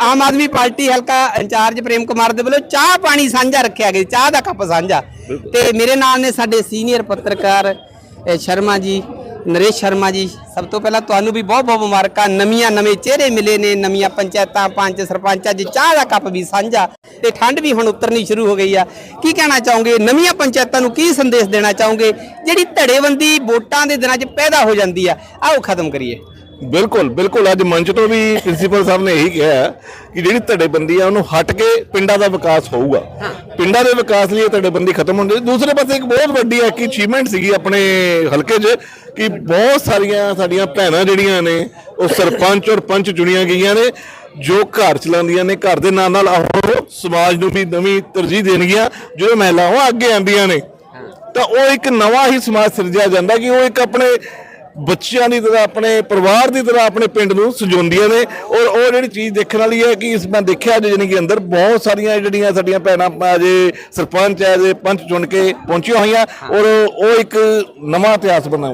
ਆਮ Aadmi party ਹਲਕਾ incharge Prem Kumar ਦੇ ਵੱਲੋਂ ਚਾਹ ਪਾਣੀ ਸਾਂਝਾ ਰੱਖਿਆ ਗਿਆ ਚਾਹ ਦਾ ਕੱਪ ਸਾਂਝਾ। ਤੇ ਮੇਰੇ ਨਾਲ ਨੇ ਸਾਡੇ ਸੀਨੀਅਰ ਪੱਤਰਕਾਰ ਸ਼ਰਮਾ ਜੀ ਨਰੇਸ਼ ਸ਼ਰਮਾ ਜੀ। ਸਭ ਤੋਂ ਪਹਿਲਾਂ ਤੁਹਾਨੂੰ ਵੀ ਬਹੁਤ ਬਹੁਤ ਮੁਬਾਰਕਾਂ। ਨਵੀਆਂ ਨਵੇਂ ਚਿਹਰੇ ਮਿਲੇ ਨੇ ਨਵੀਆਂ ਪੰਚਾਇਤਾਂ ਪੰਚ ਸਰਪੰਚ ਅੱਜ ਚਾਹ ਦਾ ਕੱਪ ਵੀ ਸਾਂਝਾ ਤੇ ਠੰਡ ਵੀ ਹੁਣ ਉਤਰਨੀ ਸ਼ੁਰੂ ਹੋ ਗਈ ਆ। ਕੀ ਕਹਿਣਾ ਚਾਹੋਗੇ? ਨਵੀਆਂ ਪੰਚਾਇਤਾਂ ਨੂੰ ਕੀ ਸੰਦੇਸ਼ ਦੇਣਾ ਚਾਹੋਗੇ? ਜਿਹੜੀ ਧੜੇਬੰਦੀ ਵੋਟਾਂ ਦੇ ਦਿਨਾਂ 'ਚ ਪੈਦਾ ਹੋ ਜਾਂਦੀ ਆ ਆਓ ਖਤਮ ਕਰੀਏ। ਬਿਲਕੁਲ ਬਿਲਕੁਲ ਅੱਜ ਮੰਚ ਤੋਂ ਵੀ ਪ੍ਰਿੰਸੀਪਲ ਸਾਹਿਬ ਨੇ ਇਹੀ ਕਿਹਾ ਕਿ ਜਿਹੜੀ ਧੜੇਬੰਦੀ ਆ ਉਹਨੂੰ ਹਟ ਕੇ ਪਿੰਡਾਂ ਦਾ ਵਿਕਾਸ ਹੋਊਗਾ। ਪਿੰਡਾਂ ਦੇ ਵਿਕਾਸ ਲਈ ਧੜੇਬੰਦੀ ਖਤਮ ਹੁੰਦੀ ਦੂਸਰੇ ਪਾਸੇ ਇੱਕ ਬਹੁਤ ਵੱਡੀ ਇੱਕ ਅਚੀਵਮੈਂਟ ਸੀਗੀ ਆਪਣੇ ਹਲਕੇ 'ਚ ਕਿ ਬਹੁਤ ਸਾਰੀਆਂ ਸਾਡੀਆਂ ਭੈਣਾਂ ਜਿਹੜੀਆਂ ਨੇ ਉਹ ਸਰਪੰਚ ਔਰ ਪੰਚ ਚੁਣੀਆਂ ਗਈਆਂ ਨੇ ਜੋ ਘਰ ਚਲਾਉਂਦੀਆਂ ਨੇ ਘਰ ਦੇ ਨਾਲ ਨਾਲ ਉਹ ਸਮਾਜ ਨੂੰ ਵੀ ਨਵੀਂ ਤਰਜੀਹ ਦੇਣਗੀਆਂ ਜਦੋਂ ਮਹਿਲਾਵਾਂ ਅੱਗੇ ਆਉਂਦੀਆਂ ਨੇ। ਤਾਂ ਉਹ ਇੱਕ ਨਵਾਂ ਹੀ ਸਮਾਜ ਸਿਰਜਿਆ ਜਾਂਦਾ ਕਿ ਉਹ ਇੱਕ ਆਪਣੇ ਬੱਚਿਆਂ ਦੀ ਤਰ੍ਹਾਂ, ਆਪਣੇ ਪਰਿਵਾਰ ਦੀ ਤਰ੍ਹਾਂ ਆਪਣੇ ਪਿੰਡ ਨੂੰ ਸਜਾਉਂਦੀਆਂ ਨੇ। ਔਰ ਉਹ ਜਿਹੜੀ ਚੀਜ਼ ਦੇਖਣ ਵਾਲੀ ਹੈ ਕਿ ਇਸ ਮੈਂ ਦੇਖਿਆ ਅੱਜ ਜਾਨੀ ਕਿ ਅੰਦਰ ਬਹੁਤ ਸਾਰੀਆਂ ਜਿਹੜੀਆਂ ਸਾਡੀਆਂ ਭੈਣਾਂ ਅਜੇ ਸਰਪੰਚ ਹੈ ਜੇ ਪੰਚ ਚੁਣ ਕੇ ਪਹੁੰਚੀਆਂ ਹੋਈਆਂ। ਔਰ ਉਹ ਇੱਕ ਨਵਾਂ ਇਤਿਹਾਸ ਬਣਾ